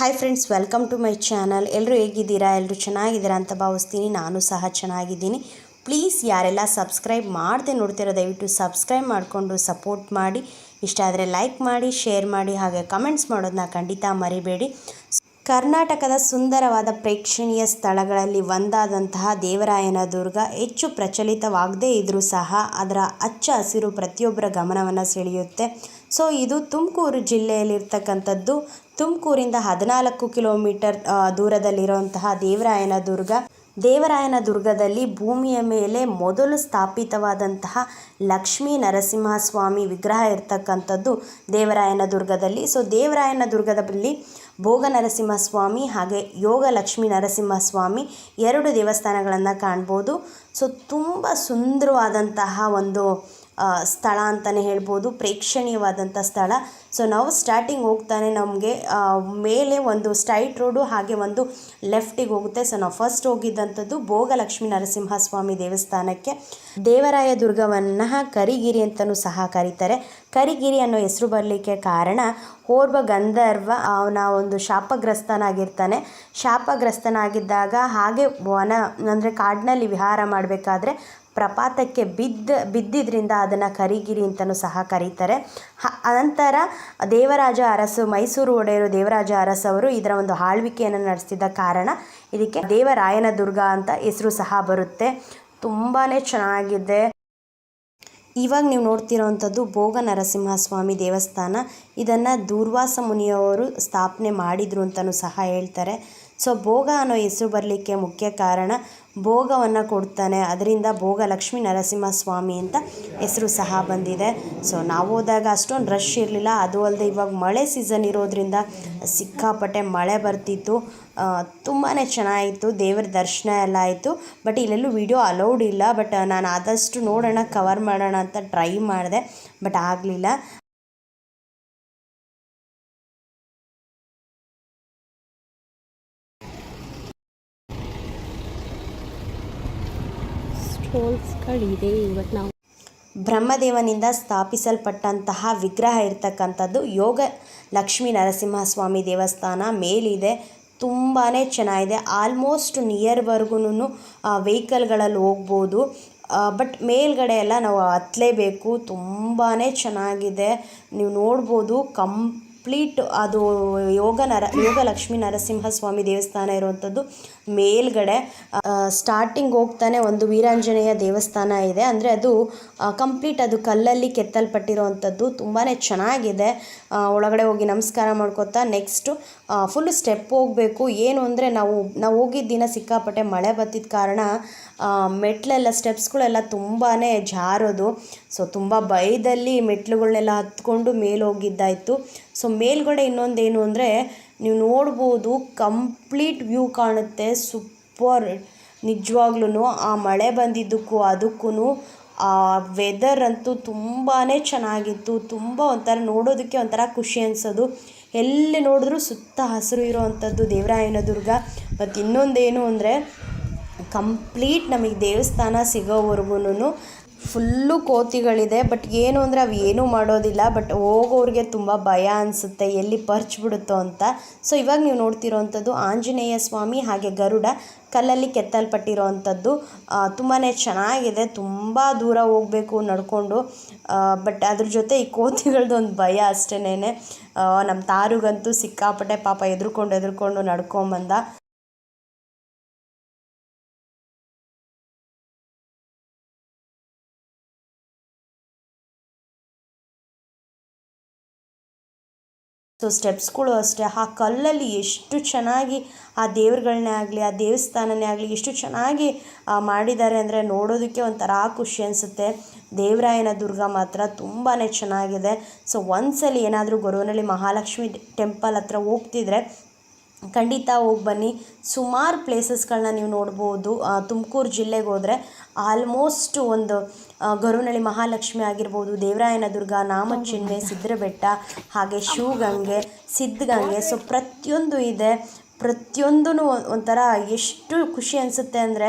Hi friends welcome to my channel ಎಲ್ಲರೂ ಹೇಗಿದ್ದೀರಾ? ಎಲ್ಲರೂ ಚೆನ್ನಾಗಿದ್ದೀರಾ ಅಂತ ಭಾವಿಸ್ತೀನಿ. ನಾನು ಸಹ ಚೆನ್ನಾಗಿದ್ದೀನಿ. ಪ್ಲೀಸ್ ಯಾರೆಲ್ಲ ಸಬ್ಸ್ಕ್ರೈಬ್ ಮಾಡದೆ ನೋಡ್ತಿರೋ, ದಯವಿಟ್ಟು ಸಬ್ಸ್ಕ್ರೈಬ್ ಮಾಡಿಕೊಂಡು ಸಪೋರ್ಟ್ ಮಾಡಿ. ಇಷ್ಟ ಆದರೆ ಲೈಕ್ ಮಾಡಿ ಶೇರ್ ಮಾಡಿ, ಹಾಗೆ ಕಮೆಂಟ್ಸ್ ಮಾಡೋದನ್ನ ಖಂಡಿತ ಮರಿಬೇಡಿ. ಕರ್ನಾಟಕದ ಸುಂದರವಾದ ಪ್ರೇಕ್ಷಣೀಯ ಸ್ಥಳಗಳಲ್ಲಿ ಒಂದಾದಂತಹ ದೇವರಾಯನ ದುರ್ಗ ಹೆಚ್ಚು ಪ್ರಚಲಿತವಾಗದೇ ಇದ್ದರೂ ಸಹ ಅದರ ಹಚ್ಚ ಹಸಿರು ಪ್ರತಿಯೊಬ್ಬರ ಗಮನವನ್ನು ಸೆಳೆಯುತ್ತೆ. ಸೊ ಇದು ತುಮಕೂರು ಜಿಲ್ಲೆಯಲ್ಲಿರ್ತಕ್ಕಂಥದ್ದು ತುಮಕೂರಿಂದ ಹದಿನಾಲ್ಕು ಕಿಲೋಮೀಟರ್ ದೂರದಲ್ಲಿರುವಂತಹ ದೇವರಾಯನ ದುರ್ಗ. ದೇವರಾಯನ ದುರ್ಗದಲ್ಲಿ ಭೂಮಿಯ ಮೇಲೆ ಮೊದಲು ಸ್ಥಾಪಿತವಾದಂತಹ ಲಕ್ಷ್ಮೀ ನರಸಿಂಹಸ್ವಾಮಿ ವಿಗ್ರಹ ಇರ್ತಕ್ಕಂಥದ್ದು ದೇವರಾಯನ ದುರ್ಗದಲ್ಲಿ. ಸೊ ದೇವರಾಯನ ದುರ್ಗದಲ್ಲಿ ಭೋಗ ನರಸಿಂಹಸ್ವಾಮಿ ಹಾಗೆ ಯೋಗ ಲಕ್ಷ್ಮೀ ನರಸಿಂಹಸ್ವಾಮಿ ಎರಡು ದೇವಸ್ಥಾನಗಳನ್ನು ಕಾಣ್ಬೋದು. ಸೊ ತುಂಬ ಸುಂದರವಾದಂತಹ ಒಂದು ಸ್ಥಳ ಅಂತಲೇ ಹೇಳ್ಬೋದು, ಪ್ರೇಕ್ಷಣೀಯವಾದಂಥ ಸ್ಥಳ. ಸೊ ನಾವು ಸ್ಟಾರ್ಟಿಂಗ್ ಹೋಗ್ತಾನೆ ನಮಗೆ ಮೇಲೆ ಒಂದು ಸ್ಟ್ರೈಟ್ ರೋಡು ಹಾಗೆ ಒಂದು ಲೆಫ್ಟಿಗೆ ಹೋಗುತ್ತೆ. ಸೊ ನಾವು ಫಸ್ಟ್ ಹೋಗಿದ್ದಂಥದ್ದು ಭೋಗಲಕ್ಷ್ಮೀ ನರಸಿಂಹಸ್ವಾಮಿ ದೇವಸ್ಥಾನಕ್ಕೆ. ದೇವರಾಯ ದುರ್ಗವನ್ನು ಕರಿಗಿರಿ ಅಂತಲೂ ಸಹ ಕರೀತಾರೆ. ಕರಿಗಿರಿ ಅನ್ನೋ ಹೆಸರು ಬರಲಿಕ್ಕೆ ಕಾರಣ, ಓರ್ವ ಗಂಧರ್ವ ಅವನ ಒಂದು ಶಾಪಗ್ರಸ್ತನಾಗಿರ್ತಾನೆ. ಶಾಪಗ್ರಸ್ತನಾಗಿದ್ದಾಗ ಹಾಗೆ ವನ, ಅಂದರೆ ಕಾಡಿನಲ್ಲಿ ವಿಹಾರ ಮಾಡಬೇಕಾದ್ರೆ ಪ್ರಪಾತಕ್ಕೆ ಬಿದ್ದ, ಬಿದ್ದಿದ್ರಿಂದ ಅದನ್ನು ಕರಿಗಿರಿ ಅಂತಲೂ ಸಹ ಕರೀತಾರೆ. ಅನಂತರ ದೇವರಾಜ ಅರಸು, ಮೈಸೂರು ಒಡೆಯರು ದೇವರಾಜ ಅರಸವರು ಇದರ ಒಂದು ಆಳ್ವಿಕೆಯನ್ನು ನಡೆಸಿದ ಕಾರಣ ಇದಕ್ಕೆ ದೇವರಾಯನ ದುರ್ಗ ಅಂತ ಹೆಸರು ಸಹ ಬರುತ್ತೆ. ತುಂಬಾ ಚೆನ್ನಾಗಿದೆ. ಇವಾಗ ನೀವು ನೋಡ್ತಿರೋವಂಥದ್ದು ಭೋಗ ನರಸಿಂಹಸ್ವಾಮಿ ದೇವಸ್ಥಾನ. ಇದನ್ನು ದೂರ್ವಾಸ ಮುನಿಯವರು ಸ್ಥಾಪನೆ ಮಾಡಿದರು ಅಂತಲೂ ಸಹ ಹೇಳ್ತಾರೆ. ಸೊ ಭೋಗ ಅನ್ನೋ ಹೆಸರು ಬರಲಿಕ್ಕೆ ಮುಖ್ಯ ಕಾರಣ ಭೋಗವನ್ನು ಕೊಡ್ತಾನೆ. ಅದರಿಂದ ಭೋಗ ಲಕ್ಷ್ಮೀ ನರಸಿಂಹಸ್ವಾಮಿ ಅಂತ ಹೆಸರು ಸಹ ಬಂದಿದೆ. ಸೊ ನಾವು ಹೋದಾಗ ಅಷ್ಟೊಂದು ರಶ್ ಇರಲಿಲ್ಲ. ಅದು ಅಲ್ಲದೆ ಇವಾಗ ಮಳೆ ಸೀಸನ್ ಇರೋದ್ರಿಂದ ಸಿಕ್ಕಾಪಟ್ಟೆ ಮಳೆ ಬರ್ತಿತ್ತು. ತುಂಬಾ ಚೆನ್ನಾಗಿತ್ತು. ದೇವರ ದರ್ಶನ ಎಲ್ಲ ಆಯಿತು. ಬಟ್ ಇಲ್ಲೆಲ್ಲೂ ವಿಡಿಯೋ ಅಲೌಡ್ ಇಲ್ಲ. ಬಟ್ ನಾನು ಆದಷ್ಟು ನೋಡೋಣ ಕವರ್ ಮಾಡೋಣ ಅಂತ ಟ್ರೈ ಮಾಡಿದೆ. ಬಟ್ ಆಗಲಿಲ್ಲ. ಸ್ಟೋಲ್ಸ್ಗಳಿದೆ ಇವತ್ತು ನಾವು ಬ್ರಹ್ಮದೇವನಿಂದ ಸ್ಥಾಪಿಸಲ್ಪಟ್ಟಂತಹ ವಿಗ್ರಹ ಇರ್ತಕ್ಕಂಥದ್ದು ಯೋಗ ಲಕ್ಷ್ಮೀ ನರಸಿಂಹಸ್ವಾಮಿ ದೇವಸ್ಥಾನ. ಮೇಲಿದೆ ತುಂಬಾ ಚೆನ್ನಾಗಿದೆ. ಆಲ್ಮೋಸ್ಟ್ ನಿಯರ್ವರೆಗೂ ವೆಹಿಕಲ್ಗಳಲ್ಲಿ ಹೋಗ್ಬೋದು. ಬಟ್ ಮೇಲ್ಗಡೆ ಎಲ್ಲ ನಾವು ಹತ್ತಲೇಬೇಕು ತುಂಬಾ ಚೆನ್ನಾಗಿದೆ. ನೀವು ನೋಡ್ಬೋದು, ಕಂಪ್ಲೀಟ್ ಅದು ಯೋಗ ನರ, ಯೋಗ ಲಕ್ಷ್ಮೀ ನರಸಿಂಹಸ್ವಾಮಿ ದೇವಸ್ಥಾನ ಇರುವಂಥದ್ದು. ಮೇಲ್ಗಡೆ ಸ್ಟಾರ್ಟಿಂಗ್ ಹೋಗ್ತಾನೆ ಒಂದು ವೀರಾಂಜನೇಯ ದೇವಸ್ಥಾನ ಇದೆ. ಅಂದರೆ ಅದು ಕಂಪ್ಲೀಟ್ ಅದು ಕಲ್ಲಲ್ಲಿ ಕೆತ್ತಲ್ಪಟ್ಟಿರೋವಂಥದ್ದು. ತುಂಬಾ ಚೆನ್ನಾಗಿದೆ. ಒಳಗಡೆ ಹೋಗಿ ನಮಸ್ಕಾರ ಮಾಡ್ಕೊತಾ ನೆಕ್ಸ್ಟು ಫುಲ್ ಸ್ಟೆಪ್ ಹೋಗಬೇಕು. ಏನು ಅಂದರೆ ನಾವು ನಾವು ಹೋಗಿದ್ದ ದಿನ ಸಿಕ್ಕಾಪಟ್ಟೆ ಮಳೆ ಬತ್ತಿದ ಕಾರಣ ಮೆಟ್ಲೆಲ್ಲ ಸ್ಟೆಪ್ಸ್ಗಳೆಲ್ಲ ತುಂಬಾ ಜಾರೋದು. ಸೊ ತುಂಬ ಭಯದಲ್ಲಿ ಮೆಟ್ಲುಗಳನ್ನೆಲ್ಲ ಹತ್ಕೊಂಡು ಮೇಲೆ ಹೋಗಿದ್ದಾಯಿತು. ಸೊ ಮೇಲ್ಗಡೆ ಇನ್ನೊಂದೇನು ಅಂದರೆ ನೀವು ನೋಡ್ಬೋದು ಕಂಪ್ಲೀಟ್ ವ್ಯೂ ಕಾಣುತ್ತೆ. ಸೂಪರ್. ನಿಜವಾಗ್ಲೂ ಆ ಮಳೆ ಬಂದಿದ್ದಕ್ಕೂ ಅದಕ್ಕೂ ಆ ವೆದರ್ ಅಂತೂ ತುಂಬಾ ಚೆನ್ನಾಗಿತ್ತು. ತುಂಬ ಒಂಥರ ನೋಡೋದಕ್ಕೆ ಒಂಥರ ಖುಷಿ ಅನಿಸೋದು. ಎಲ್ಲಿ ನೋಡಿದ್ರೂ ಸುತ್ತ ಹಸಿರು ಇರೋವಂಥದ್ದು ದೇವರಾಯನ ದುರ್ಗ. ಮತ್ತು ಇನ್ನೊಂದೇನು ಅಂದರೆ, ಕಂಪ್ಲೀಟ್ ನಮಗೆ ದೇವಸ್ಥಾನ ಸಿಗೋವರೆಗೂ ಫುಲ್ಲು ಕೋತಿಗಳಿದೆ, ಬಟ್ ಏನು ಅಂದರೆ ಅವು ಏನೂ ಮಾಡೋದಿಲ್ಲ, ಬಟ್ ಹೋಗೋರಿಗೆ ತುಂಬ ಭಯ ಅನಿಸುತ್ತೆ, ಎಲ್ಲಿ ಪರ್ಚ್ ಬಿಡುತ್ತೋ ಅಂತ. ಸೊ ಇವಾಗ ನೀವು ನೋಡ್ತಿರೋವಂಥದ್ದು ಆಂಜನೇಯ ಸ್ವಾಮಿ ಹಾಗೆ ಗರುಡ ಕಲ್ಲಲ್ಲಿ ಕೆತ್ತಲ್ಪಟ್ಟಿರೋವಂಥದ್ದು ತುಂಬಾ ಚೆನ್ನಾಗಿದೆ, ತುಂಬ ದೂರ ಹೋಗಬೇಕು ನಡ್ಕೊಂಡು. ಬಟ್ ಅದ್ರ ಜೊತೆ ಈ ಕೋತಿಗಳದ್ದು ಒಂದು ಭಯ ಅಷ್ಟೇನೆ ನಮ್ಮ ತಾರುಗಂತೂ ಸಿಕ್ಕಾಪಟ್ಟೆ ಪಾಪ ಎದುರ್ಕೊಂಡು, ಎದ್ರುಕೊಂಡು ನಡ್ಕೊಂಬಂದ. ಸೊ ಸ್ಟೆಪ್ಸ್ಗಳು ಅಷ್ಟೇ. ಆ ಕಲ್ಲಲ್ಲಿ ಎಷ್ಟು ಚೆನ್ನಾಗಿ ಆ ದೇವ್ರುಗಳನ್ನೇ ಆಗಲಿ, ಆ ದೇವಸ್ಥಾನನೇ ಆಗಲಿ ಎಷ್ಟು ಚೆನ್ನಾಗಿ ಮಾಡಿದ್ದಾರೆ ಅಂದರೆ ನೋಡೋದಕ್ಕೆ ಒಂಥರ ಖುಷಿ ಅನಿಸುತ್ತೆ. ದೇವರಾಯನ ದುರ್ಗ ಮಾತ್ರ ತುಂಬಾ ಚೆನ್ನಾಗಿದೆ. ಸೊ ಒಂದ್ಸಲಿ ಏನಾದರೂ ಗೊರವನಹಳ್ಳಿ ಮಹಾಲಕ್ಷ್ಮಿ ಟೆಂಪಲ್ ಹತ್ರ ಹೋಗ್ತಿದ್ರೆ ಖಂಡಿತ ಹೋಗಿ ಬನ್ನಿ. ಸುಮಾರು ಪ್ಲೇಸಸ್ಗಳನ್ನ ನೀವು ನೋಡ್ಬೋದು. ತುಮಕೂರು ಜಿಲ್ಲೆಗೆ ಹೋದರೆ ಆಲ್ಮೋಸ್ಟ್ ಒಂದು ಗರುನಳ್ಳಿ ಮಹಾಲಕ್ಷ್ಮಿ ಆಗಿರ್ಬೋದು, ದೇವರಾಯನ ದುರ್ಗ ನಾಮಚಿನ್ಮೆ ಸಿದ್ರಬೆಟ್ಟ ಹಾಗೆ ಶಿವಗಂಗೆ, ಸಿದ್ಧಗಂಗೆ. ಸೊ ಪ್ರತಿಯೊಂದು ಇದೆ. ಪ್ರತಿಯೊಂದೂ ಒಂಥರ ಎಷ್ಟು ಖುಷಿ ಅನಿಸುತ್ತೆ ಅಂದರೆ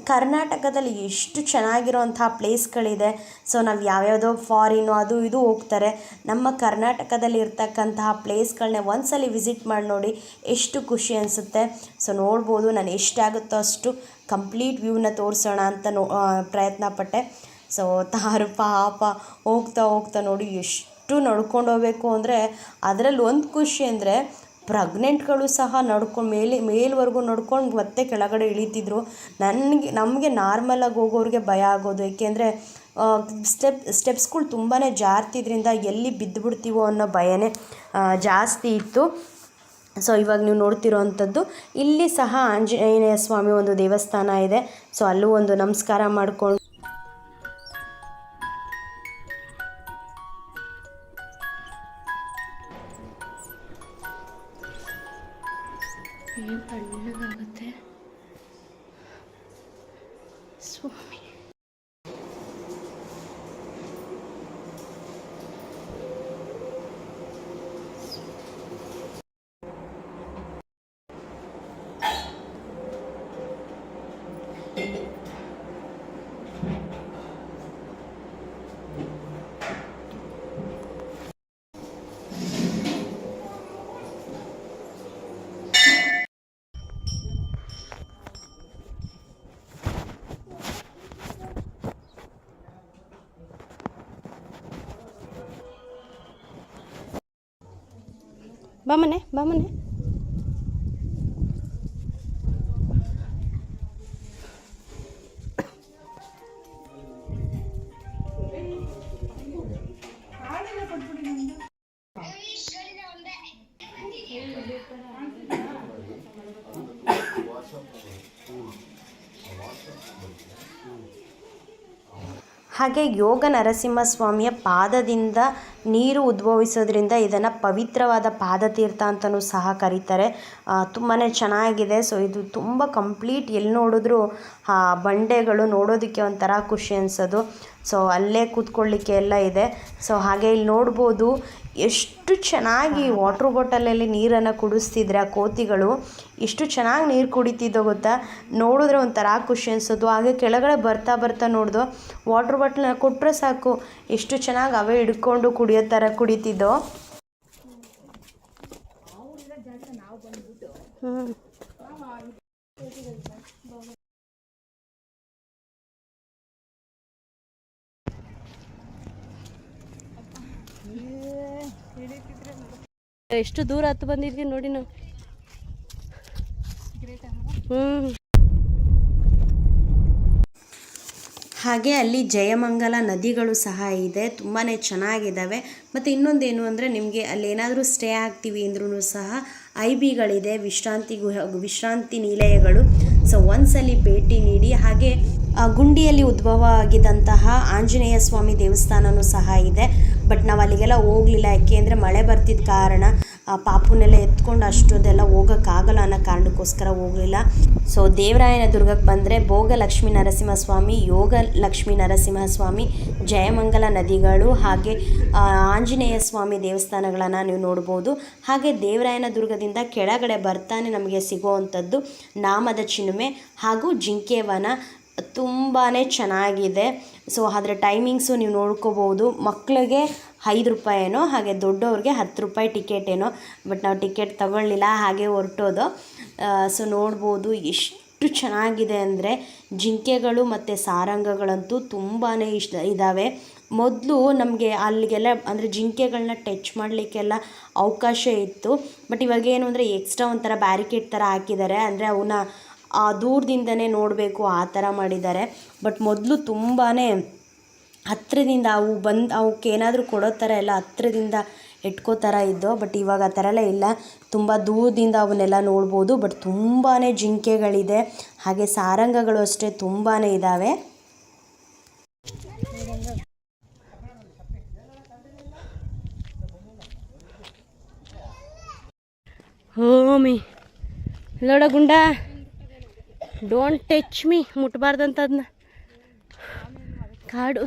ಕರ್ನಾಟಕದಲ್ಲಿ ಎಷ್ಟು ಚೆನ್ನಾಗಿರೋವಂಥ ಪ್ಲೇಸ್ಗಳಿದೆ. ಸೊ, ನಾವು ಯಾವ್ಯಾವುದೋ ಫಾರಿನು ಅದು ಇದು ಹೋಗ್ತಾರೆ. ನಮ್ಮ ಕರ್ನಾಟಕದಲ್ಲಿ ಇರ್ತಕ್ಕಂತಹ ಪ್ಲೇಸ್ಗಳನ್ನ ಒಂದ್ಸಲಿ ವಿಸಿಟ್ ಮಾಡಿ ನೋಡಿ ಎಷ್ಟು ಖುಷಿ ಅನಿಸುತ್ತೆ. ಸೊ, ನೋಡ್ಬೋದು ನಾನು ಎಷ್ಟಾಗುತ್ತೋ ಅಷ್ಟು ಕಂಪ್ಲೀಟ್ ವ್ಯೂನ ತೋರಿಸೋಣ ಅಂತ ನೋ ಪ್ರಯತ್ನ ಪಟ್ಟೆ. ಸೊ, ತಾರು ಪಾಪ ಹೋಗ್ತಾ ಹೋಗ್ತಾ ನೋಡಿ ಎಷ್ಟು ನಡ್ಕೊಂಡು ಹೋಗಬೇಕು ಅಂದರೆ ಅದರಲ್ಲಿ ಒಂದು ಖುಷಿ ಅಂದರೆ ಪ್ರೆಗ್ನೆಂಟ್ಗಳು ಸಹ ನಡ್ಕೊಂಡು ಮೇಲೆ, ಮೇಲ್ವರೆಗೂ ನಡ್ಕೊಂಡು ಮತ್ತೆ ಕೆಳಗಡೆ ಇಳಿತಿದ್ರು. ನನಗೆ, ನಮಗೆ ನಾರ್ಮಲಾಗಿ ಹೋಗೋರಿಗೆ ಭಯ ಆಗೋದು. ಏಕೆಂದರೆ ಸ್ಟೆಪ್ ಸ್ಟೆಪ್ಸ್ಗಳು ತುಂಬಾ ಜಾರ್ತಿದ್ರಿಂದ ಎಲ್ಲಿ ಬಿದ್ದುಬಿಡ್ತೀವೋ ಅನ್ನೋ ಭಯನೇ ಜಾಸ್ತಿ ಇತ್ತು. ಸೊ ಇವಾಗ ನೀವು ನೋಡ್ತಿರೋ ಅಂಥದ್ದು. ಇಲ್ಲಿ ಸಹ ಆಂಜನೇಯ ಸ್ವಾಮಿ ಒಂದು ದೇವಸ್ಥಾನ ಇದೆ. ಸೊ ಅಲ್ಲೂ ಒಂದು ನಮಸ್ಕಾರ ಮಾಡ್ಕೊಂಡು बामने बामने ಹಾಗೆ ಯೋಗ ನರಸಿಂಹಸ್ವಾಮಿಯ ಪಾದದಿಂದ ನೀರು ಉದ್ಭವಿಸೋದ್ರಿಂದ ಇದನ್ನು ಪವಿತ್ರವಾದ ಪಾದತೀರ್ಥ ಅಂತಲೂ ಸಹ ಕರೀತಾರೆ. ತುಂಬಾ ಚೆನ್ನಾಗಿದೆ. ಸೊ ಇದು ತುಂಬ ಕಂಪ್ಲೀಟ್ ಎಲ್ಲಿ ನೋಡಿದ್ರೂ, ಆ, ಬಂಡೆಗಳು ನೋಡೋದಕ್ಕೆ ಒಂಥರ ಖುಷಿ ಅನಿಸೋದು. ಸೊ ಅಲ್ಲೇ ಕೂತ್ಕೊಳ್ಳಿಕ್ಕೆ ಎಲ್ಲ ಇದೆ. ಸೊ ಹಾಗೆ ಇಲ್ಲಿ ನೋಡ್ಬೋದು ಎಷ್ಟು ಚೆನ್ನಾಗಿ ವಾಟ್ರ್ ಬಾಟಲಲ್ಲಿ ನೀರನ್ನು ಕುಡಿಸ್ತಿದ್ರೆ ಆ ಕೋತಿಗಳು. ಎಷ್ಟು ಚೆನ್ನಾಗಿ ನೀರು ಕುಡಿತಿದ್ದೋ ಗೊತ್ತಾ? ನೋಡಿದ್ರೆ ಒಂಥರ ಖುಷಿ ಅನಿಸೋದು ಹಾಗೆ ಕೆಳಗಡೆ ಬರ್ತಾ ಬರ್ತಾ ನೋಡ್ದು ವಾಟ್ರ್ ಬಾಟ್ಲನ್ನ ಕೊಟ್ಟರೆ ಸಾಕು. ಎಷ್ಟು ಚೆನ್ನಾಗಿ ಅವೇ ಹಿಡ್ಕೊಂಡು ಕುಡಿಯೋ ಥರ ಕುಡಿತಿದ್ದೋ. ಹ್ಞೂ ಎಷ್ಟು ದೂರ ಹತ್ತು ಬಂದಿದ್ವಿ ನೋಡಿ ನಾವು. ಹ್ಞೂ ಹಾಗೆ ಅಲ್ಲಿ ಜಯಮಂಗಲ ನದಿಗಳು ಸಹ ಇದೆ ತುಂಬಾ ಚೆನ್ನಾಗಿದ್ದಾವೆ ಮತ್ತು ಇನ್ನೊಂದೇನು ಅಂದರೆ ನಿಮಗೆ ಅಲ್ಲಿ ಏನಾದರೂ ಸ್ಟೇ ಆಗ್ತೀವಿ ಅಂದ್ರೂ ಸಹ ಐ ಬಿಗಳಿದೆ ವಿಶ್ರಾಂತಿ ಗುಹ, ವಿಶ್ರಾಂತಿ ನಿಲಯಗಳು. ಸೊ ಒಂದ್ಸಲಿ ಭೇಟಿ ನೀಡಿ, ಹಾಗೆ ಗುಂಡಿಯಲ್ಲಿ ಉದ್ಭವ ಆಗಿದ್ದಂತಹ ಆಂಜನೇಯ ಸ್ವಾಮಿ ದೇವಸ್ಥಾನವೂ ಸಹ ಇದೆ. ಬಟ್ ನಾವು ಅಲ್ಲಿಗೆಲ್ಲ ಹೋಗಲಿಲ್ಲ. ಯಾಕೆ ಅಂದರೆ ಮಳೆ ಬರ್ತಿದ್ದ ಕಾರಣ, ಆ ಪಾಪುನೆಲ್ಲ ಎತ್ಕೊಂಡು ಅಷ್ಟೊಂದೆಲ್ಲ ಹೋಗೋಕ್ಕಾಗಲ್ಲ ಅನ್ನೋ ಕಾರಣಕ್ಕೋಸ್ಕರ ಹೋಗಲಿಲ್ಲ. ಸೊ ದೇವರಾಯನ ದುರ್ಗಕ್ಕೆ ಬಂದರೆ ಭೋಗ ಲಕ್ಷ್ಮೀ ನರಸಿಂಹಸ್ವಾಮಿ, ಯೋಗ ಲಕ್ಷ್ಮೀ ನರಸಿಂಹಸ್ವಾಮಿ, ಜಯಮಂಗಲ ನದಿಗಳು ಹಾಗೆ ಆಂಜನೇಯ ಸ್ವಾಮಿ ದೇವಸ್ಥಾನಗಳನ್ನು ನೀವು ನೋಡ್ಬೋದು. ಹಾಗೆ ದೇವರಾಯನ ದುರ್ಗದಿಂದ ಕೆಳಗಡೆ ಬರ್ತಾನೆ ನಮಗೆ ಸಿಗುವಂಥದ್ದು ನಾಮದ ಚಿನುಮೆ ಹಾಗೂ ಜಿಂಕೆವನ ತುಂಬಾ ಚೆನ್ನಾಗಿದೆ. ಸೊ ಅದರ ಟೈಮಿಂಗ್ಸು ನೀವು ನೋಡ್ಕೋಬೋದು ಮಕ್ಕಳಿಗೆ ಐದು ರೂಪಾಯೇನೋ, ಹಾಗೆ ದೊಡ್ಡವ್ರಿಗೆ ಹತ್ತು ರೂಪಾಯಿ ಟಿಕೆಟ್ ಏನೋ ಬಟ್ ನಾವು ಟಿಕೆಟ್ ತಗೊಳ್ಳಿಲ್ಲ, ಹಾಗೆ ಹೊರಟೋದು. ಸೊ ನೋಡ್ಬೋದು ಎಷ್ಟು ಚೆನ್ನಾಗಿದೆ ಅಂದರೆ ಜಿಂಕೆಗಳು ಮತ್ತು ಸಾರಂಗಗಳಂತೂ ತುಂಬಾ ಇಷ್ಟ ಇದ್ದಾವೆ ಮೊದಲು ನಮಗೆ ಅಲ್ಲಿಗೆಲ್ಲ, ಅಂದರೆ ಜಿಂಕೆಗಳನ್ನ ಟಚ್ ಮಾಡಲಿಕ್ಕೆಲ್ಲ ಅವಕಾಶ ಇತ್ತು. ಬಟ್ ಇವಾಗ ಏನು ಅಂದರೆ ಎಕ್ಸ್ಟ್ರಾ ಒಂಥರ ಬ್ಯಾರಿಕೇಡ್ ಥರ ಹಾಕಿದ್ದಾರೆ. ಅಂದರೆ ಅವನ್ನ ಆ ದೂರದಿಂದನೇ ನೋಡಬೇಕು ಆ ಥರ ಮಾಡಿದ್ದಾರೆ. ಬಟ್ ಮೊದಲು ತುಂಬಾ ಹತ್ತಿರದಿಂದ ಅವು ಬಂದು ಅವಕ್ಕೆ ಏನಾದರೂ ಕೊಡೋ ಥರ ಎಲ್ಲ ಹತ್ತಿರದಿಂದ ಇಟ್ಕೋ ಥರ ಇದ್ದು, ಬಟ್ ಇವಾಗ ಆ ಥರ ಎಲ್ಲ ಇಲ್ಲ. ತುಂಬ ದೂರದಿಂದ ಅವನ್ನೆಲ್ಲ ನೋಡ್ಬೋದು. ಬಟ್ ತುಂಬಾ ಜಿಂಕೆಗಳಿದೆ. ಹಾಗೆ ಸಾರಂಗಗಳು ಅಷ್ಟೇ ತುಂಬಾ ಇದ್ದಾವೆ ಹೋಮಿ ನೋಡ ಗುಂಡ. ಡೋಂಟ್ ಟಚ್ ಮೀ ಮುಟ್ಬಾರ್ದಂತ ಅದನ್ನ ಕಾಡು.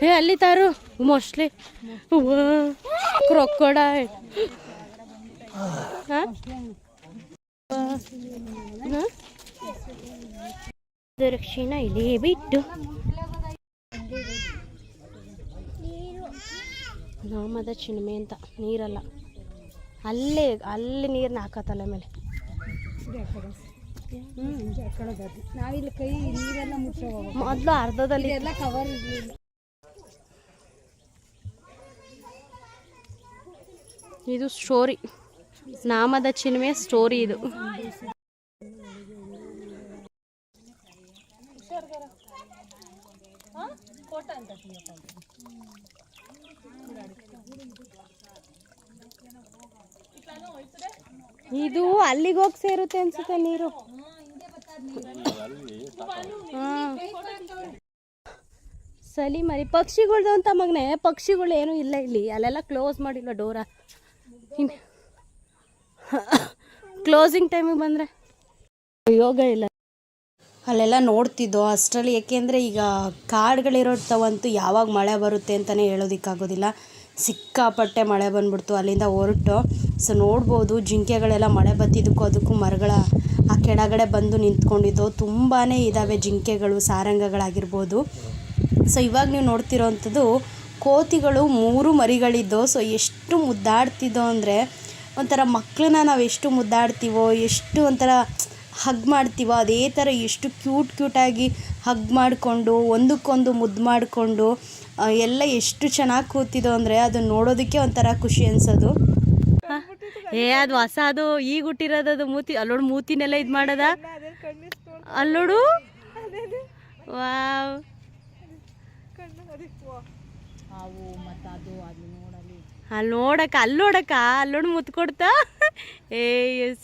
ಹೇ ಅಲ್ಲಿ ತಾರು. ಮೋಸ್ಟ್ಲಿ. ಕ್ರೊಕೊಡ ದಕ್ಷಿಣ ಇಲ್ಲಿ ಬಿಟ್ಟು. ನಾಮದ ಚಿಣ್ಮೆ ಅಂತ, ನೀರಲ್ಲ. ಅಲ್ಲೇ, ಅಲ್ಲಿ ನೀರನ್ನ ಹಾಕತ್ತಲ್ಲ ಮೇಲೆ. ಮೊದಲು ಅರ್ಧದಲ್ಲಿ. ಇದು ಸ್ಟೋರಿ ನಾಮದ ಚಿನ್ಮೆ ಸ್ಟೋರಿ ಇದು. ಇದು ಅಲ್ಲಿಗೆ ಹೋಗಿ ಸೇರುತ್ತೆ ಅನ್ಸುತ್ತೆ ನೀರು. ಸಲಿ ಮರಿ, ಪಕ್ಷಿಗಳ್ದು ಅಂತ ಮಗನೆ, ಪಕ್ಷಿಗಳು ಏನು ಇಲ್ಲ ಇಲ್ಲಿ. ಅಲ್ಲೆಲ್ಲ ಕ್ಲೋಸ್ ಮಾಡಿಲ್ಲ ಡೋರ. ಕ್ಲೋಸಿಂಗ್ ಟೈಮಿಗೆ ಬಂದರೆ? ಯೋಗ ಇಲ್ಲ. ಅಲ್ಲೆಲ್ಲ ನೋಡ್ತಿದ್ದೋ ಅಷ್ಟರಲ್ಲಿ, ಏಕೆಂದರೆ ಈಗ ಕಾಡುಗಳಿರೋಂಥವಂತೂ ಯಾವಾಗ ಮಳೆ ಬರುತ್ತೆ ಅಂತಲೇ ಹೇಳೋದಕ್ಕಾಗೋದಿಲ್ಲ. ಸಿಕ್ಕಾಪಟ್ಟೆ ಮಳೆ ಬಂದ್ಬಿಡ್ತು, ಅಲ್ಲಿಂದ ಹೊರಟು. ಸೊ ನೋಡ್ಬೋದು, ಜಿಂಕೆಗಳೆಲ್ಲ ಮಳೆ ಬತ್ತಿದ್ದಕ್ಕೂ ಅದಕ್ಕೂ ಮರಗಳ ಆ ಕೆಳಗಡೆ ಬಂದು ನಿಂತ್ಕೊಂಡಿದ್ದು. ತುಂಬಾ ಇದ್ದಾವೆ ಜಿಂಕೆಗಳು, ಸಾರಂಗಗಳಾಗಿರ್ಬೋದು. ಸೊ ಇವಾಗ ನೀವು ನೋಡ್ತಿರೋವಂಥದ್ದು ಕೋತಿಗಳು ಮೂರು ಮರಿಗಳಿದ್ದು ಸೊ ಎಷ್ಟು ಮುದ್ದಾಡ್ತಿದ್ದೋ ಅಂದರೆ, ಒಂಥರ ಮಕ್ಕಳನ್ನ ನಾವು ಎಷ್ಟು ಮುದ್ದಾಡ್ತೀವೋ, ಎಷ್ಟು ಒಂಥರ ಹಗ್ ಮಾಡ್ತೀವೋ, ಅದೇ ಥರ ಎಷ್ಟು ಕ್ಯೂಟ್ ಕ್ಯೂಟಾಗಿ ಹಗ್ ಮಾಡಿಕೊಂಡು, ಒಂದಕ್ಕೊಂದು ಮುದ್ದು ಮಾಡಿಕೊಂಡು ಎಲ್ಲ ಎಷ್ಟು ಚೆನ್ನಾಗಿ ಕೂತಿದ್ದು ಅಂದರೆ ಅದನ್ನ ನೋಡೋದಕ್ಕೆ ಒಂಥರ ಖುಷಿ ಅನ್ಸೋದು. ಏ, ಅದು ಹೊಸ, ಅದು ಈಗ ಹುಟ್ಟಿರೋದು, ಅದು ಮೂತಿ, ಅಲ್ಲೋಡು ಮೂತಿನೆಲ್ಲ ಇದು ಮಾಡದ? ಅಲ್ಲೋಡು? ವಾವ್. ಅಲ್ಲಿ ನೋಡಕ್ಕ ಅಲ್ಲೋಡಕ್ಕ ಅಲ್ಲೋಡು ಮುತ್ತು ಕೊಡ್ತಾ ಏ,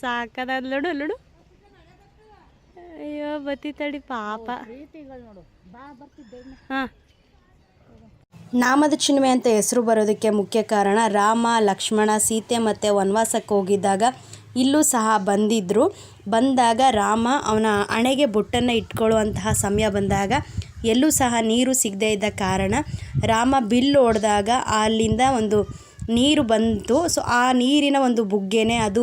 ಸಾಕದ ಅಲ್ಲೋಡು ಅಲ್ಲೋಡು. ಅಯ್ಯೋ ಬತ್ತಿ ತಡಿ ಪಾಪ ಹಾಂ. ನಾಮದ ಚಿನ್ಮೆ ಅಂತ ಹೆಸರು ಬರೋದಕ್ಕೆ ಮುಖ್ಯ ಕಾರಣ ರಾಮ ಲಕ್ಷ್ಮಣ ಸೀತೆ ಮತ್ತು ವನವಾಸಕ್ಕೆ ಹೋಗಿದ್ದಾಗ ಇಲ್ಲೂ ಸಹ ಬಂದಿದ್ದರು ಬಂದಾಗ ರಾಮ ಅವನ ಹಣೆಗೆ ಬೊಟ್ಟನ್ನು ಇಟ್ಕೊಳ್ಳುವಂತಹ ಸಮಯ ಬಂದಾಗ ಎಲ್ಲೂ ಸಹ ನೀರು ಸಿಗದೇ ಇದ್ದ ಕಾರಣ ರಾಮ ಬಿಲ್ಲು ಹೊಡೆದಾಗ ಅಲ್ಲಿಂದ ಒಂದು ನೀರು ಬಂತು. ಸೊ ಆ ನೀರಿನ ಒಂದು ಬುಗ್ಗೆನೇ ಅದು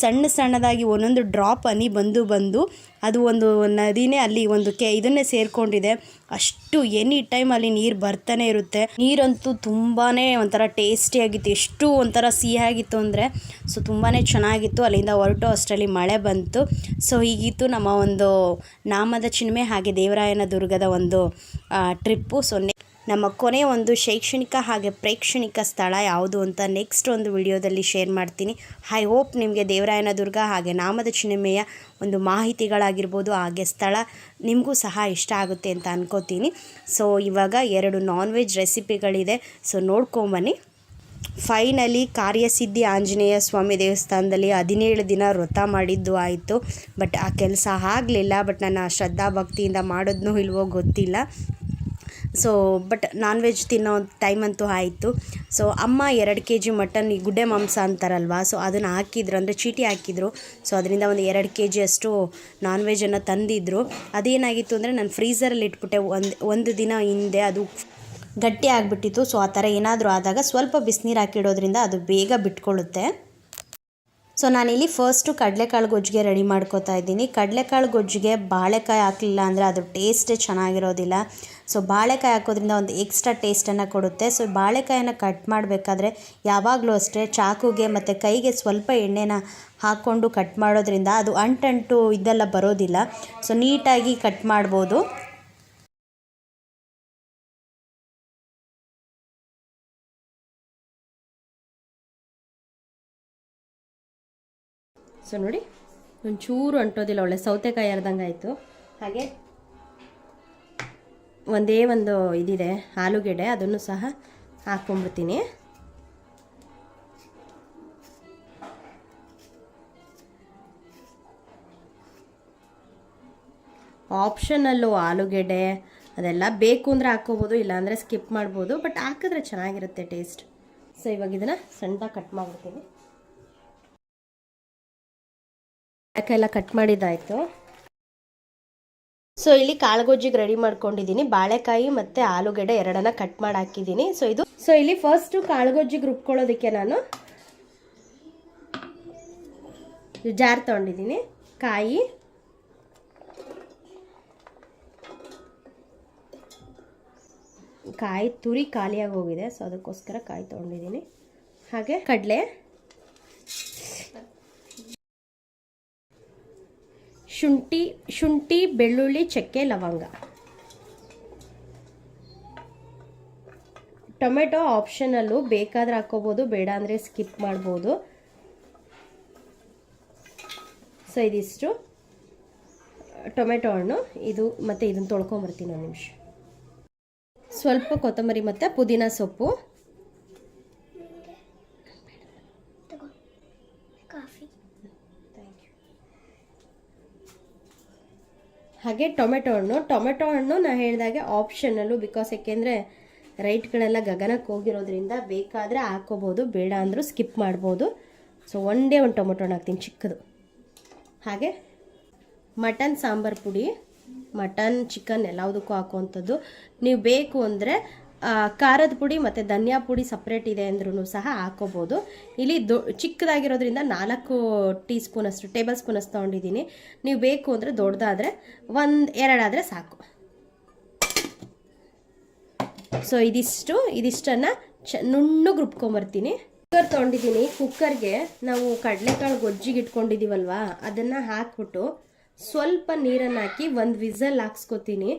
ಸಣ್ಣ ಸಣ್ಣದಾಗಿ ಒಂದೊಂದು ಡ್ರಾಪ್ ಹನಿ ಬಂದು ಬಂದು ಅದು ಒಂದು ನದಿನೇ ಅಲ್ಲಿ ಒಂದು ಕೆ, ಇದನ್ನೇ ಸೇರಿಕೊಂಡಿದೆ. ಅಷ್ಟು ಎನಿ ಟೈಮ್ ಅಲ್ಲಿ ನೀರು ಬರ್ತಾನೆ ಇರುತ್ತೆ. ನೀರಂತೂ ತುಂಬಾ ಒಂಥರ ಟೇಸ್ಟಿಯಾಗಿತ್ತು ಎಷ್ಟು ಒಂಥರ ಸಿಹಿಯಾಗಿತ್ತು ಅಂದರೆ ಸೊ ತುಂಬಾ ಚೆನ್ನಾಗಿತ್ತು. ಅಲ್ಲಿಂದ ಹೊರಟು ಅಷ್ಟರಲ್ಲಿ ಮಳೆ ಬಂತು. ಸೊ ಹೀಗಿತ್ತು ನಮ್ಮ ಒಂದು ನಾಮದ ಚಿನ್ಮೆ ಹಾಗೆ ದೇವರಾಯನ ದುರ್ಗದ ಒಂದು ಟ್ರಿಪ್ಪು ಸೊ ನಮ್ಮ ಕೊನೆ ಒಂದು ಶೈಕ್ಷಣಿಕ ಹಾಗೆ ಪ್ರೇಕ್ಷಣಿಕ ಸ್ಥಳ ಯಾವುದು ಅಂತ ನೆಕ್ಸ್ಟ್ ಒಂದು ವಿಡಿಯೋದಲ್ಲಿ ಶೇರ್ ಮಾಡ್ತೀನಿ. ಐ ಹೋಪ್ ನಿಮಗೆ ದೇವರಾಯನ ದುರ್ಗ ಹಾಗೆ ನಾಮದ ಚಿಣಿಮೆಯ ಒಂದು ಮಾಹಿತಿಗಳಾಗಿರ್ಬೋದು, ಹಾಗೆ ಸ್ಥಳ ನಿಮಗೂ ಸಹ ಇಷ್ಟ ಆಗುತ್ತೆ ಅಂತ ಅನ್ಕೋತೀನಿ. ಸೊ ಇವಾಗ ಎರಡು ನಾನ್ ವೆಜ್ ರೆಸಿಪಿಗಳಿದೆ ಸೊ ನೋಡ್ಕೊಂಬನ್ನಿ ಫೈನಲಿ ಕಾರ್ಯಸಿದ್ಧಿ ಆಂಜನೇಯ ಸ್ವಾಮಿ ದೇವಸ್ಥಾನದಲ್ಲಿ ಹದಿನೇಳು ದಿನ ವ್ರತ ಮಾಡಿದ್ದು ಆಯಿತು. ಬಟ್ ಆ ಕೆಲಸ ಆಗಲಿಲ್ಲ. ಬಟ್ ನಾನು ಶ್ರದ್ಧಾ ಭಕ್ತಿಯಿಂದ ಮಾಡೋದನ್ನೂ ಇಲ್ವೋ ಗೊತ್ತಿಲ್ಲ. ಸೊ ಬಟ್ ನಾನ್ ವೆಜ್ ತಿನ್ನೋ ಟೈಮ್ ಅಂತೂ ಆಯಿತು. ಸೊ ಅಮ್ಮ ಎರಡು ಕೆ ಜಿ ಮಟನ್, ಈ ಗುಡ್ಡೆ ಮಾಂಸ ಅಂತಾರಲ್ವ? ಸೊ ಅದನ್ನು ಹಾಕಿದ್ರು, ಅಂದರೆ ಚೀಟಿ ಹಾಕಿದ್ರು. ಸೊ ಅದರಿಂದ ಒಂದು ಎರಡು ಕೆ ಜಿ ಅಷ್ಟು ನಾನ್ ವೆಜನ್ನು ತಂದಿದ್ದರು ಅದೇನಾಗಿತ್ತು ಅಂದರೆ ನಾನು ಫ್ರೀಝರಲ್ಲಿ ಇಟ್ಬಿಟ್ಟೆ ಒಂದು ಒಂದು ದಿನ ಹಿಂದೆ ಅದು ಗಟ್ಟಿ ಆಗಿಬಿಟ್ಟಿತ್ತು. ಸೊ ಆ ಥರ ಏನಾದರೂ ಆದಾಗ ಸ್ವಲ್ಪ ಬಿಸಿನೀರು ಹಾಕಿಡೋದ್ರಿಂದ ಅದು ಬೇಗ ಬಿಟ್ಕೊಳ್ಳುತ್ತೆ. ಸೊ ನಾನಿಲ್ಲಿ ಫಸ್ಟು ಕಡಲೆಕಾಳು ಗೊಜ್ಜಿಗೆ ರೆಡಿ ಮಾಡ್ಕೋತಾ ಇದ್ದೀನಿ. ಕಡಲೆಕಾಳು ಗೊಜ್ಜಿಗೆ ಬಾಳೆಕಾಯಿ ಹಾಕಲಿಲ್ಲ ಅಂದರೆ ಅದು ಟೇಸ್ಟೇ ಚೆನ್ನಾಗಿರೋದಿಲ್ಲ. ಸೊ ಬಾಳೆಕಾಯಿ ಹಾಕೋದ್ರಿಂದ ಒಂದು ಎಕ್ಸ್ಟ್ರಾ ಟೇಸ್ಟನ್ನು ಕೊಡುತ್ತೆ. ಸೊ ಬಾಳೆಕಾಯನ್ನು ಕಟ್ ಮಾಡಬೇಕಾದ್ರೆ ಯಾವಾಗಲೂ ಅಷ್ಟೇ ಚಾಕುಗೆ ಮತ್ತು ಕೈಗೆ ಸ್ವಲ್ಪ ಎಣ್ಣೆನ ಹಾಕ್ಕೊಂಡು ಕಟ್ ಮಾಡೋದ್ರಿಂದ ಅದು ಅಂಟಂಟು ಇದೆಲ್ಲ ಬರೋದಿಲ್ಲ. ಸೊ ನೀಟಾಗಿ ಕಟ್ ಮಾಡ್ಬೋದು. ಸೊ ನೋಡಿ. ಒಂಚೂರು ಅಂಟೋದಿಲ್ಲ, ಒಳ್ಳೆ ಸೌತೆಕಾಯಿ ಅರ್ದಂಗೆ ಆಯಿತು. ಹಾಗೆ ಒಂದೇ ಒಂದು ಇದಿದೆ, ಆಲೂಗೆಡ್ಡೆ, ಅದನ್ನು ಸಹ ಹಾಕ್ಕೊಂಡ್ಬಿಡ್ತೀನಿ. ಆಪ್ಷನಲ್ಲು ಆಲೂಗೆಡ್ಡೆ, ಅದೆಲ್ಲ ಬೇಕು ಅಂದರೆ ಹಾಕ್ಕೋಬೋದು, ಇಲ್ಲಾಂದರೆ ಸ್ಕಿಪ್ ಮಾಡ್ಬೋದು, ಬಟ್ ಹಾಕಿದ್ರೆ ಚೆನ್ನಾಗಿರುತ್ತೆ ಟೇಸ್ಟ್. ಸೊ ಇವಾಗ ಇದನ್ನು ಸಣ್ಣದಾಗಿ ಕಟ್ ಮಾಡ್ಬಿಡ್ತೀನಿ. ಎಲ್ಲ ಕಟ್ ಮಾಡಿದ್ದಾಯಿತು. ಸೊ ಇಲ್ಲಿ ಕಾಳುಗೊಜ್ಜಿಗೆ ರೆಡಿ ಮಾಡ್ಕೊಂಡಿದ್ದೀನಿ. ಬಾಳೆಕಾಯಿ ಮತ್ತು ಆಲೂಗಡ್ಡೆ ಎರಡನ್ನ ಕಟ್ ಮಾಡಿ ಹಾಕಿದ್ದೀನಿ ಸೊ ಇದು ಸೊ ಇಲ್ಲಿ ಫಸ್ಟು ಕಾಳುಗೊಜ್ಜಿಗೆ ರುಬ್ಕೊಳ್ಳೋದಕ್ಕೆ ನಾನು ಜಾರ್ ತೊಗೊಂಡಿದ್ದೀನಿ. ಕಾಯಿ. ಕಾಯಿ ತುರಿ ಖಾಲಿಯಾಗಿ ಹೋಗಿದೆ. ಸೊ ಅದಕ್ಕೋಸ್ಕರ ಕಾಯಿ ತೊಗೊಂಡಿದ್ದೀನಿ. ಹಾಗೆ ಕಡಲೆ. ಶುಂಠಿ ಶುಂಠಿ, ಬೆಳ್ಳುಳ್ಳಿ, ಚಕ್ಕೆ, ಲವಂಗ. ಟೊಮೆಟೊ ಆಪ್ಷನಲ್ಲು ಬೇಕಾದ್ರೆ ಹಾಕೋಬೋದು, ಬೇಡ ಅಂದರೆ ಸ್ಕಿಪ್ ಮಾಡ್ಬೋದು. ಸೊ, ಇದಿಷ್ಟು. ಟೊಮೆಟೊ ಹಣ್ಣು, ಇದು ಮತ್ತು ಇದನ್ನು ತೊಳ್ಕೊಂಬರ್ತೀನಿ ಒಂದು ನಿಮಿಷ. ಸ್ವಲ್ಪ ಕೊತ್ತಂಬರಿ ಮತ್ತು ಪುದೀನ ಸೊಪ್ಪು. ಹಾಗೆ ಟೊಮೆಟೊ ಹಣ್ಣು. ಟೊಮೆಟೊ ಹಣ್ಣು ನಾನು ಹೇಳಿದಾಗೆ ಆಪ್ಷನಲ್ಲು ಬಿಕಾಸ್ ಯಾಕೆಂದರೆ ರೈಟ್ಗಳೆಲ್ಲ ಗಗನಕ್ಕೆ ಹೋಗಿರೋದ್ರಿಂದ ಬೇಕಾದರೆ ಹಾಕೋಬೋದು, ಬೇಡ ಅಂದರೂ ಸ್ಕಿಪ್ ಮಾಡ್ಬೋದು. ಸೊ ಡೇ ಒಂದು ಟೊಮೆಟೊ ಹಣ್ಣು ಹಾಕ್ತೀನಿ, ಚಿಕ್ಕದು. ಹಾಗೆ ಮಟನ್ ಸಾಂಬಾರು ಪುಡಿ, ಮಟನ್ ಚಿಕನ್ ಎಲ್ಲದಕ್ಕೂ ಹಾಕುವಂಥದ್ದು. ನೀವು ಬೇಕು ಅಂದರೆ ಖಾರದ ಪುಡಿ ಮತ್ತು ಧನಿಯಾ ಪುಡಿ ಸಪ್ರೇಟ್ ಇದೆ ಅಂದ್ರೂ ಸಹ ಹಾಕೋಬೋದು. ಇಲ್ಲಿ ದೊ, ಚಿಕ್ಕದಾಗಿರೋದ್ರಿಂದ ನಾಲ್ಕು ಟೀ ಸ್ಪೂನಷ್ಟು ಟೇಬಲ್ ಸ್ಪೂನಷ್ಟು ತೊಗೊಂಡಿದ್ದೀನಿ. ನೀವು ಬೇಕು ಅಂದರೆ ದೊಡ್ಡದಾದರೆ ಒಂದು, ಎರಡಾದರೆ ಸಾಕು. ಸೊ ಇದಿಷ್ಟು, ಇದಿಷ್ಟನ್ನು ಚ, ನುಣ್ಣಗೆ ರುಬ್ಕೊಂಬರ್ತೀನಿ. ಕುಕ್ಕರ್ ತೊಗೊಂಡಿದ್ದೀನಿ. ಕುಕ್ಕರ್ಗೆ ನಾವು ಕಡಲೆಕಾಳು ಗೊಜ್ಜಿಗೆ ಇಟ್ಕೊಂಡಿದ್ದೀವಲ್ವಾ ಅದನ್ನು ಹಾಕ್ಬಿಟ್ಟು ಸ್ವಲ್ಪ ನೀರನ್ನು ಹಾಕಿ ಒಂದು ವಿಸಲ್ ಹಾಕ್ಸ್ಕೊತೀನಿ.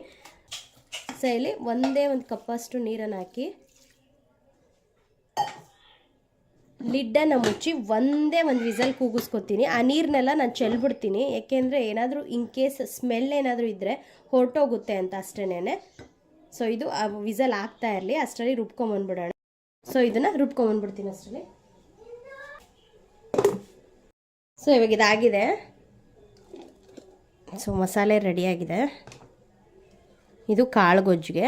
ಇಲ್ಲಿ ಒಂದೇ ಒಂದು ಕಪ್ಪಷ್ಟು ನೀರನ್ನು ಹಾಕಿ, ಲಿಡ್ಡನ್ನು ಮುಚ್ಚಿ ಒಂದೇ ಒಂದು ವಿಸಲ್ ಕೂಗಿಸ್ಕೊತೀನಿ ಆ ನೀರನ್ನೆಲ್ಲ ನಾನು ಚೆಲ್ಬಿಡ್ತೀನಿ. ಯಾಕೆಂದರೆ ಏನಾದರೂ ಇನ್ ಕೇಸ್ ಸ್ಮೆಲ್ ಏನಾದರೂ ಇದ್ದರೆ ಹೊರಟೋಗುತ್ತೆ ಅಂತ ಅಷ್ಟೇನೆ ಸೊ ಇದು ಆ ವಿಸಲ್ ಆಗ್ತಾ ಇರಲಿ. ಅಷ್ಟರಲ್ಲಿ ರುಬ್ಕೊಂಬಂದ್ಬಿಡೋಣ ಸೊ ಇದನ್ನು ರುಬ್ಕೊಂಬಂದ್ಬಿಡ್ತೀನಿ ಅಷ್ಟರಲ್ಲಿ. ಸೊ ಇವಾಗ ಇದಾಗಿದೆ. ಸೊ ಮಸಾಲೆ ರೆಡಿಯಾಗಿದೆ ಇದು ಕಾಳು ಗೊಜ್ಜಿಗೆ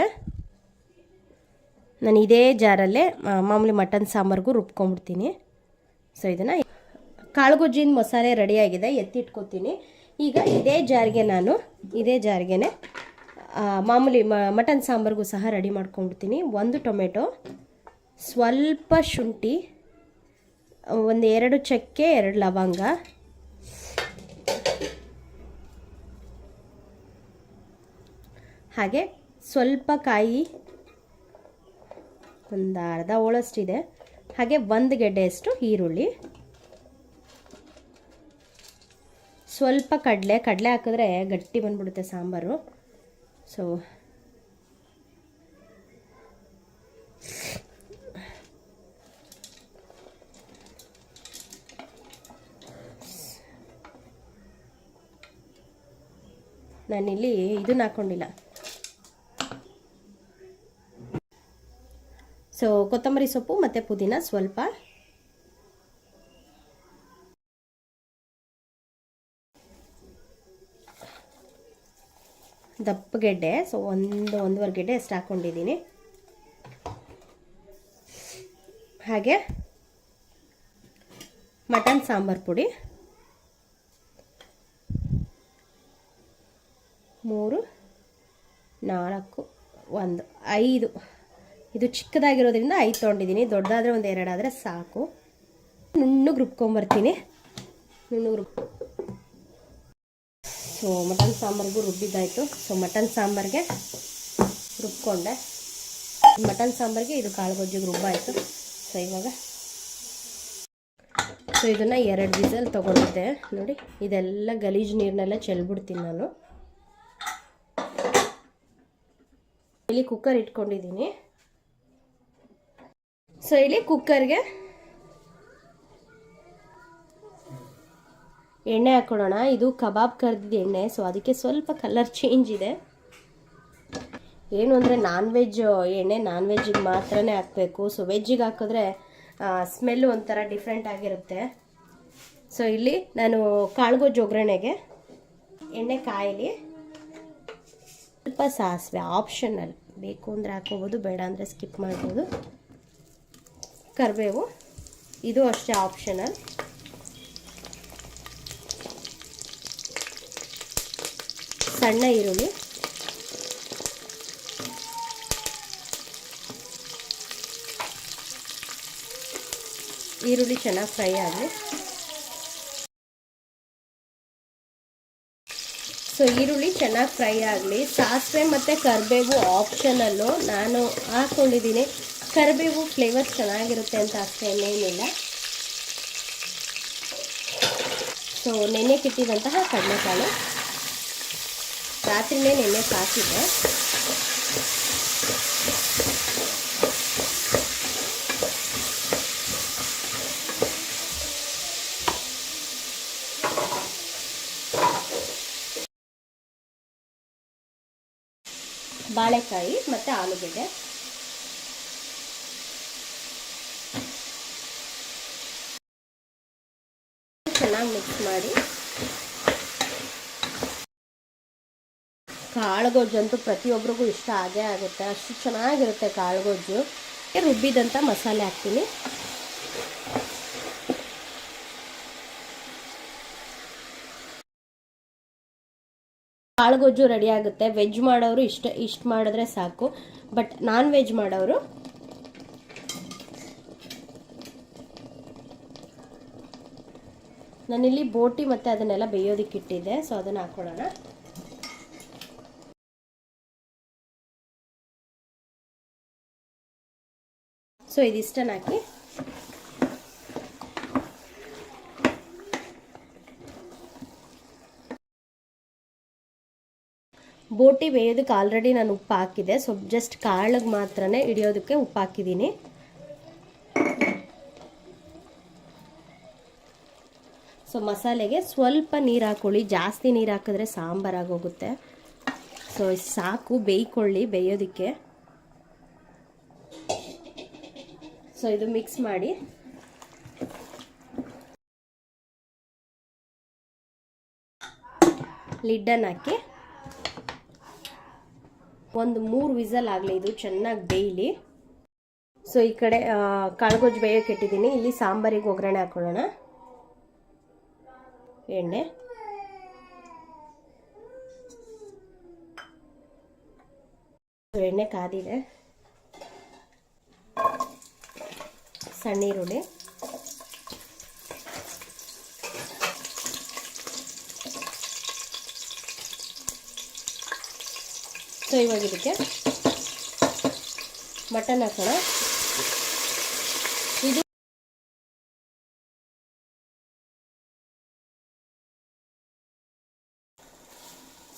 ನಾನು ಇದೇ ಜಾರಲ್ಲೇ ಮಾಮೂಲಿ ಮಟನ್ ಸಾಂಬಾರ್ಗೂ ರುಬ್ಕೊಂಡ್ಬಿಡ್ತೀನಿ. ಸೊ ಇದನ್ನು ಕಾಳು ಗೊಜ್ಜಿನ ಮಸಾಲೆ ರೆಡಿಯಾಗಿದೆ, ಎತ್ತಿಟ್ಕೊತೀನಿ. ಈಗ ಇದೇ ಜಾರಿಗೆ ನಾನು, ಇದೇ ಜಾರಿಗೆನೆ ಮಾಮೂಲಿ ಮಟನ್ ಸಾಂಬಾರ್ಗೂ ಸಹ ರೆಡಿ ಮಾಡ್ಕೊಂಡ್ಬಿಡ್ತೀನಿ. ಒಂದು ಟೊಮೆಟೊ, ಸ್ವಲ್ಪ ಶುಂಠಿ ಒಂದು ಎರಡು ಚಕ್ಕೆ, ಎರಡು ಲವಂಗ ಹಾಗೆ ಸ್ವಲ್ಪ ಕಾಯಿ ಒಂದು ಅರ್ಧ ಹೋಳಷ್ಟಿದೆ ಹಾಗೆ ಒಂದು ಗೆಡ್ಡೆಯಷ್ಟು ಈರುಳ್ಳಿ. ಸ್ವಲ್ಪ ಕಡಲೆ ಕಡಲೆ ಹಾಕಿದ್ರೆ ಗಟ್ಟಿ ಬಂದ್ಬಿಡುತ್ತೆ ಸಾಂಬಾರು. ಸೊ ನಾನಿಲ್ಲಿ ಇದನ್ನ ಹಾಕ್ಕೊಂಡಿಲ್ಲ ಸೊ, ಕೊತ್ತಂಬರಿ ಸೊಪ್ಪು ಮತ್ತು ಪುದೀನ ಸ್ವಲ್ಪ. ದಪ್ಪಗೆಡ್ಡೆ ಸೊ, ಒಂದು, ಒಂದೂವರೆ ಗೆಡ್ಡೆ ಅಷ್ಟು ಹಾಕ್ಕೊಂಡಿದ್ದೀನಿ ಹಾಗೆ ಮಟನ್ ಸಾಂಬಾರು ಪುಡಿ. ಮೂರು, ನಾಲ್ಕು, ಒಂದು, ಐದು. ಇದು ಚಿಕ್ಕದಾಗಿರೋದ್ರಿಂದ ಐದು ತೊಗೊಂಡಿದ್ದೀನಿ. ದೊಡ್ಡದಾದರೆ ಒಂದು ಎರಡಾದರೆ ಸಾಕು. ನುಣ್ಣಗೆ ರುಬ್ಕೊಂಬರ್ತೀನಿ. ನುಣ್ಣಗೆ ರುಬ್ ಸೊ ಮಟನ್ ಸಾಂಬಾರಿಗೂ ರುಬ್ಬಿದ್ದಾಯಿತು. ಸೊ ಮಟನ್ ಸಾಂಬಾರಿಗೆ ರುಬ್ಕೊಂಡೆ. ಮಟನ್ ಸಾಂಬಾರಿಗೆ ಇದು ಕಾಳು ಗೊಜ್ಜಿಗೆ ರುಬ್ಬಾಯಿತು. ಸೊ ಇವಾಗ ಸೊ ಇದನ್ನು ಎರಡು ವಿಸಲ್ ತೊಗೊಂಡಿದ್ದೆ. ನೋಡಿ, ಇದೆಲ್ಲ ಗಲೀಜು ನೀರನ್ನೆಲ್ಲ ಚೆಲ್ಬಿಡ್ತೀನಿ ನಾನು. ಇಲ್ಲಿ ಕುಕ್ಕರ್ ಇಟ್ಕೊಂಡಿದ್ದೀನಿ. ಸೊ ಇಲ್ಲಿ ಕುಕ್ಕರ್ಗೆ ಎಣ್ಣೆ ಹಾಕ್ಕೊಳ್ಳೋಣ. ಇದು ಕಬಾಬ್ ಕರೆದಿದ್ದ ಎಣ್ಣೆ, ಸೊ ಅದಕ್ಕೆ ಸ್ವಲ್ಪ ಕಲರ್ ಚೇಂಜ್ ಇದೆ. ಏನು ಅಂದರೆ ನಾನ್ ವೆಜ್ ಎಣ್ಣೆ ನಾನ್ ವೆಜ್ಜಿಗೆ ಮಾತ್ರನೇ ಹಾಕಬೇಕು. ಸೊ ವೆಜ್ಜಿಗೆ ಹಾಕಿದ್ರೆ ಸ್ಮೆಲ್ಲು ಒಂಥರ ಡಿಫ್ರೆಂಟ್ ಆಗಿರುತ್ತೆ. ಸೊ ಇಲ್ಲಿ ನಾನು ಕಾಳುಗೋ ಒಗ್ಗರಣೆಗೆ ಎಣ್ಣೆ ಕಾಯಿಲಿ ಸ್ವಲ್ಪ ಸಾಸಿವೆ ಆಪ್ಷನಲ್ ಬೇಕು ಅಂದರೆ ಹಾಕೋಬೋದು ಬೇಡ ಅಂದರೆ ಸ್ಕಿಪ್ ಮಾಡ್ಬೋದು. ಕರಿಬೇವು. ಇದು ಅಷ್ಟೇ ಆಪ್ಷನಲ್ ಸಣ್ಣ ಈರುಳ್ಳಿ. ಈರುಳ್ಳಿ ಚೆನ್ನಾಗಿ ಫ್ರೈ ಆಗಲಿ. ಸೊ, ಈರುಳ್ಳಿ ಚೆನ್ನಾಗಿ ಫ್ರೈ ಆಗಲಿ. ಸಾಸಿವೆ ಮತ್ತು ಕರಿಬೇವು ಆಪ್ಷನಲ್ಲು ನಾನು ಹಾಕ್ಕೊಂಡಿದ್ದೀನಿ ಕರಿಬೇವು ಫ್ಲೇವರ್ ಚೆನ್ನಾಗಿರುತ್ತೆ ಅಂತ ಅಷ್ಟೇ ಏನೇನಿಲ್ಲ ಸೊ ನೆನೆಕ್ಕಿಟ್ಟಿದಂತಹ ಕಡಲೆಕಾಳು. ರಾತ್ರಿನೇ ನೆನೆ ಸಾಕಿದೆ. ಬಾಳೆಕಾಯಿ ಮತ್ತು ಆಲೂಗಡ್ಡೆ. ಚೆನ್ನಾಗಿ ಮಿಕ್ಸ್ ಮಾಡಿ. ಕಾಳುಗೊಜ್ಜಂತೂ ಪ್ರತಿಯೊಬ್ಬರಿಗೂ ಇಷ್ಟ ಆಗೇ ಆಗುತ್ತೆ. ಅಷ್ಟು ಚೆನ್ನಾಗಿರುತ್ತೆ ಕಾಳುಗೊಜ್ಜು ರುಬ್ಬಿದಂಥ ಮಸಾಲೆ ಹಾಕ್ತೀನಿ. ಕಾಳುಗೊಜ್ಜು ರೆಡಿ ಆಗುತ್ತೆ. ವೆಜ್ ಮಾಡೋರು ಇಷ್ಟ, ಇಷ್ಟು ಮಾಡಿದ್ರೆ ಸಾಕು. ಬಟ್ ನಾನ್ ವೆಜ್ ಮಾಡೋರು ನಾನಿಲ್ಲಿ ಬೋಟಿ ಮತ್ತು ಅದನ್ನೆಲ್ಲ ಬೇಯೋದಕ್ಕೆ ಇಟ್ಟಿದ್ದೆ ಸೊ ಅದನ್ನು ಹಾಕೊಳ್ಳೋಣ. ಸೊ ಇದಿಷ್ಟನ್ನು ಹಾಕಿ. ಬೋಟಿ ಬೇಯೋದಕ್ಕೆ ಆಲ್ರೆಡಿ ನಾನು ಉಪ್ಪು ಹಾಕಿದೆ ಸೊ ಜಸ್ಟ್ ಕಾಳಿಗೆ ಮಾತ್ರನೇ ಹಿಡಿಯೋದಕ್ಕೆ ಉಪ್ಪು ಹಾಕಿದ್ದೀನಿ ಸೊ ಮಸಾಲೆಗೆ ಸ್ವಲ್ಪ ನೀರು ಹಾಕೊಳ್ಳಿ. ಜಾಸ್ತಿ ನೀರು ಹಾಕಿದ್ರೆ ಸಾಂಬಾರಾಗೋಗುತ್ತೆ ಸೊ ಸಾಕು. ಬೇಯ್ಕೊಳ್ಳಿ, ಬೇಯೋದಕ್ಕೆ. ಸೊ ಇದು ಮಿಕ್ಸ್ ಮಾಡಿ. ಲಿಡ್ಡನ್ನು ಹಾಕಿ. ಒಂದು ಮೂರು ವಿಸಲ್ ಆಗಲಿ. ಇದು ಚೆನ್ನಾಗಿ ಬೇಯಲಿ. ಸೊ ಈ ಕಡೆ ಕಾಳುಗೊಜ್ಜು ಬೇಯೋಕೆ ಇಟ್ಟಿದ್ದೀನಿ. ಇಲ್ಲಿ ಸಾಂಬಾರಿಗೆ ಒಗ್ಗರಣೆ ಹಾಕೊಳ್ಳೋಣ. ಎಣ್ಣೆ. ಎಣ್ಣೆ ಕಾದಿದೆ. ಸಣ್ಣ ಈರುಳ್ಳಿ ಸೊ ಇದಕ್ಕೆ ಮಟನ್ ಹಾಕೋಣ.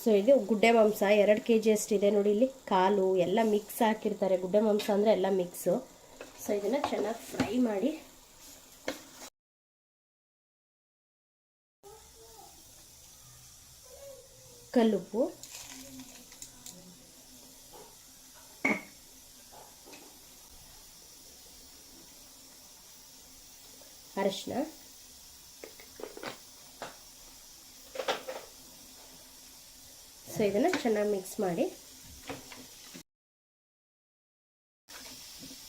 ಸೊ ಇದು ಗುಡ್ಡೆ ಮಾಂಸ, ಎರಡು ಕೆ ಜಿ ಅಷ್ಟಿದೆ ನೋಡಿ ಇಲ್ಲಿ. ಕಾಲು, ಎಲ್ಲ ಮಿಕ್ಸ್ ಹಾಕಿರ್ತಾರೆ. ಗುಡ್ಡೆ ಮಾಂಸ ಅಂದರೆ ಎಲ್ಲ ಮಿಕ್ಸು ಸೊ ಇದನ್ನು ಚೆನ್ನಾಗಿ ಫ್ರೈ ಮಾಡಿ. ಕಲ್ಲುಪ್ಪು. ಅರಿಶಿನ. ಸೊ ಇದನ್ನು ಚೆನ್ನಾಗಿ ಮಿಕ್ಸ್ ಮಾಡಿ.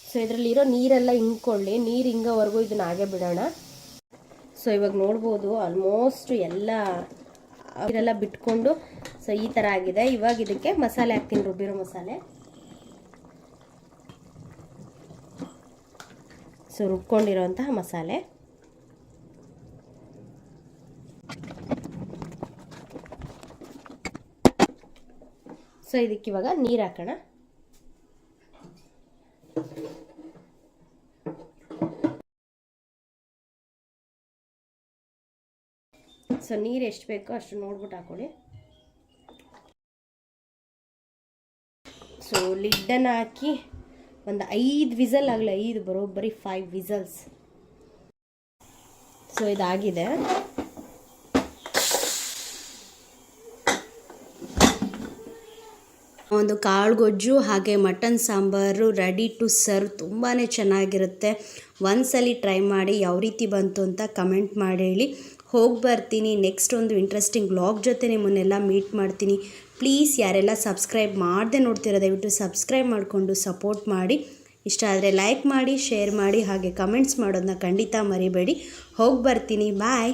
ಸೊ ಇದರಲ್ಲಿರೋ ನೀರೆಲ್ಲ ಹಿಂಕೊಳ್ಳಿ ನೀರು ಹಿಂಗೋವರೆಗೂ ಇದನ್ನ ಹಾಗೆ ಬಿಡೋಣ. ಸೊ ಇವಾಗ ನೋಡ್ಬೋದು ಆಲ್ಮೋಸ್ಟ್ ಎಲ್ಲ ನೀರೆಲ್ಲ ಬಿಟ್ಕೊಂಡು ಸೊ ಈ ಥರ ಆಗಿದೆ. ಇವಾಗ ಇದಕ್ಕೆ ಮಸಾಲೆ ಹಾಕ್ತೀನಿ ರುಬ್ಬಿರೋ ಮಸಾಲೆ. ಸೊ ರುಬ್ಕೊಂಡಿರೋಂತಹ ಮಸಾಲೆ. ಸೊ ಇದಕ್ಕೆ ಇವಾಗ ನೀರು ಹಾಕೋಣ. ಸೊ ನೀರು ಎಷ್ಟು ಬೇಕೋ ಅಷ್ಟು ನೋಡ್ಬಿಟ್ಟು ಹಾಕೊಳ್ಳಿ. ಸೊ ಲಿಡ್ಡನ್ನು ಹಾಕಿ ಒಂದು ಐದು ವಿಸಲ್ ಆಗಲಿ, ಐದು, ಬರೋಬ್ಬರಿ ಫೈವ್ ವಿಸಲ್ಸ್. ಸೊ ಇದಾಗಿದೆ. ಒಂದು ಕಾಳು ಗೊಜ್ಜು ಹಾಗೆ mutton sambar ready to serve ತುಂಬಾ ಚೆನ್ನಾಗಿರುತ್ತೆ. ಒಂದ್ಸಲಿ ಟ್ರೈ ಮಾಡಿ ಯಾವ ರೀತಿ ಬಂತು ಅಂತ ಕಮೆಂಟ್ ಮಾಡಿ ಹೇಳಿ. ಹೋಗಿ ಬರ್ತೀನಿ. ನೆಕ್ಸ್ಟ್ ಒಂದು ಇಂಟ್ರೆಸ್ಟಿಂಗ್ ಬ್ಲಾಗ್ ಜೊತೆ ನಿಮ್ಮನ್ನೆಲ್ಲ ಮೀಟ್ ಮಾಡ್ತೀನಿ. ಪ್ಲೀಸ್ ಯಾರೆಲ್ಲ ಸಬ್ಸ್ಕ್ರೈಬ್ ಮಾಡದೆ ನೋಡ್ತಿರೋ ದಯವಿಟ್ಟು ಸಬ್ಸ್ಕ್ರೈಬ್ ಮಾಡಿಕೊಂಡು ಸಪೋರ್ಟ್ ಮಾಡಿ. ಇಷ್ಟ ಆದರೆ ಲೈಕ್ ಮಾಡಿ ಶೇರ್ ಮಾಡಿ, ಹಾಗೆ ಕಮೆಂಟ್ಸ್ ಮಾಡೋದನ್ನ ಖಂಡಿತ ಮರಿಬೇಡಿ. ಹೋಗಿ ಬರ್ತೀನಿ. ಬಾಯ್